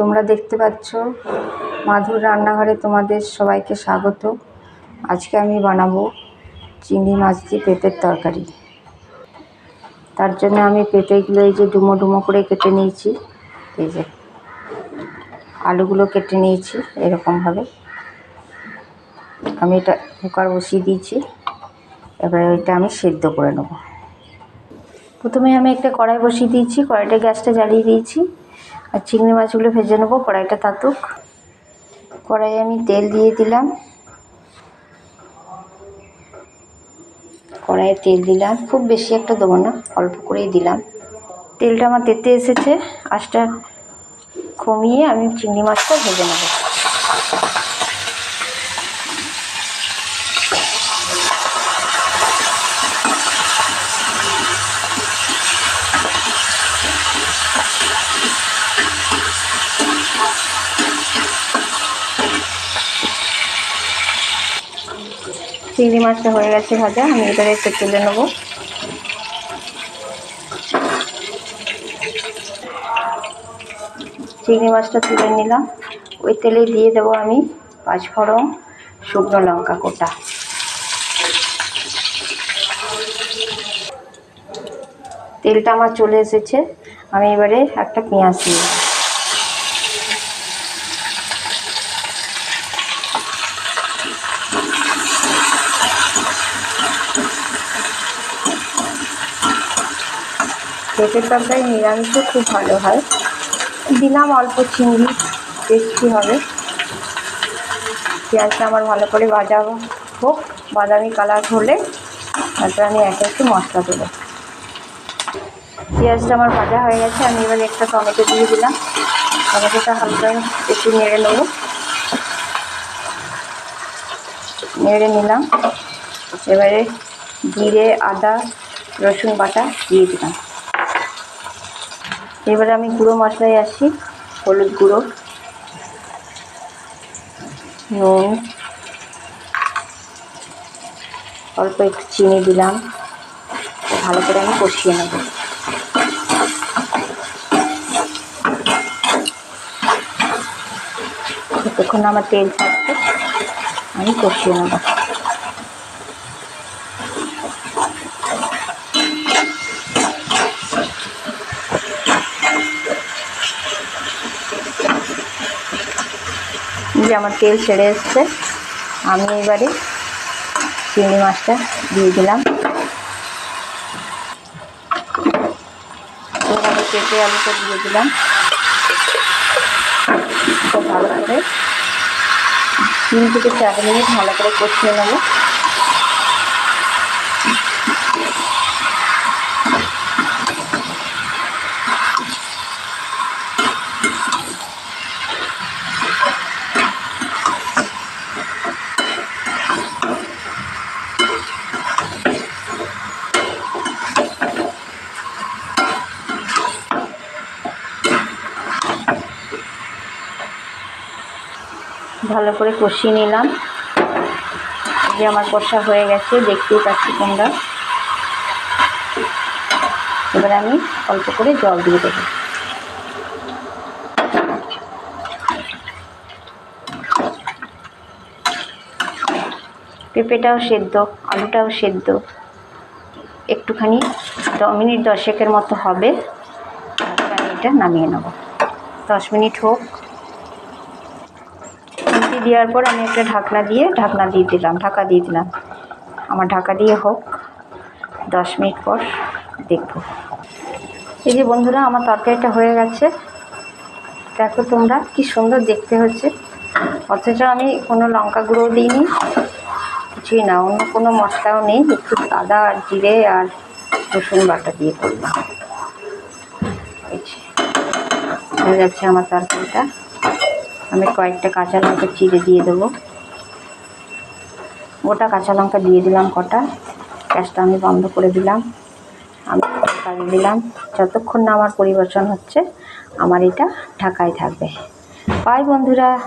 তোমরা দেখতে পাচ্ছ, মাধুর রান্নাঘরে তোমাদের সবাইকে স্বাগত। আজকে আমি বানাবো চিংড়ি মাছ দিয়ে পেঁপের তরকারি। তার জন্য আমি পেঁপেগুলো এই যে ডুমো ডুমো করে কেটে নিয়েছি। এই যে আলুগুলো কেটে নিয়েছি এরকমভাবে আমি এটা কুকার বসিয়ে দিয়েছি, এবারে এটা আমি সেদ্ধ করে নেব। প্রথমে আমি একটা কড়াই বসিয়ে দিয়েছি, কড়াইটা গ্যাসটা জ্বালিয়ে দিয়েছি। আর চিংড়ি মাছগুলো ভেজে নেব, কড়াইটা তাতুক। কড়াই আমি তেল দিয়ে দিলাম। কড়াইয়ে তেল দিলাম। খুব বেশি একটা দেবো না, অল্প করেই দিলাম। তেলটা আমার তেতে এসেছে, আঁচটা কমিয়ে আমি চিংড়ি মাছটা ভেজে নেব। চিংড়ি মাছটা হয়ে গেছে ভাজা, আমি এবারে একটু তুলে নেব। চিংড়ি মাছটা তুলে নিলাম। ওই তেলে দিয়ে দেবো আমি পাঁচফোড়ন শুকনো লঙ্কা কোটা। তেলটা আমার চলে এসেছে, আমি এবারে একটা পেঁয়াজ দিয়ে পেঁপের তরকারি নিরামিষও খুব ভালো হয়। দিলাম অল্প চিংড়ি টেস্টি হবে। পেঁয়াজটা আমার ভালো করে ভাজা হোক, বাদামি কালার হলে তারপরে আমি একে একটু মশলা দেবো। পেঁয়াজটা আমার ভাজা হয়ে গেছে, আমি এবার একটা টমেটো দিয়ে দিলাম। টমেটোটা হালকা একটু নেড়ে নেব। নেড়ে নিলাম। এবারে জিরে, আদা, রসুন বাটা দিয়ে দিলাম। এবারে আমি গুঁড়ো মশলায় আসি, হলুদ গুঁড়ো, নুন, অল্প একটু চিনি দিলাম, ভালো করে আমি কষিয়ে নেব। যতক্ষণ আমার তেল ছাড়ছে আমি কষিয়ে নেব। যে আমার তেল ছেড়ে এসছে, আমি এবারে চিংড়ি মাছটা দিয়ে দিলাম। পেঁপে আলুটা দিয়ে দিলাম। ভালো করে। তিন থেকে চার মিনিট ভালো করে কষিয়ে নেব। ভালো করে কষিয়ে নিলাম। যে আমার কষা হয়ে গেছে, দেখতেই পাচ্ছি তোমরা। এবার আমি অল্প করে জল দিয়ে দেবো। পেঁপেটাও সেদ্ধ, আলুটাও সেদ্ধ। একটুখানি মিনিট দশেকের মতো হবে। এটা নামিয়ে নেব। দশ মিনিট হোক। খুন্তি দেওয়ার পর আমি একটা ঢাকনা দিয়ে ঢাকনা দিয়ে দিলাম, ঢাকা দিয়ে দিলাম। আমার ঢাকা দিয়ে হোক, দশ মিনিট পর দেখব। এই যে বন্ধুরা, আমার তরকারিটা হয়ে গেছে। দেখো তোমরা কি সুন্দর দেখতে হচ্ছে। অথচ আমি কোনো লঙ্কা গুঁড়ো দিইনি, কিছুই না, অন্য কোনো মশলাও নেই, একটু আদা আর জিরে আর রসুন বাটা দিয়ে করলাম। হয়ে যাচ্ছে আমার তরকারিটা। আমি কয়েকটা কাঁচা লঙ্কা চিড়ে দিয়ে দেবো। গোটা কাঁচা লঙ্কা দিয়ে দিলাম কটা। গ্যাসটা আমি বন্ধ করে দিলাম। আমি কাজে দিলাম। যতক্ষণ না আমার পরিবর্তন হচ্ছে, আমার এটা ঢাকায় থাকবে। বাই বন্ধুরা।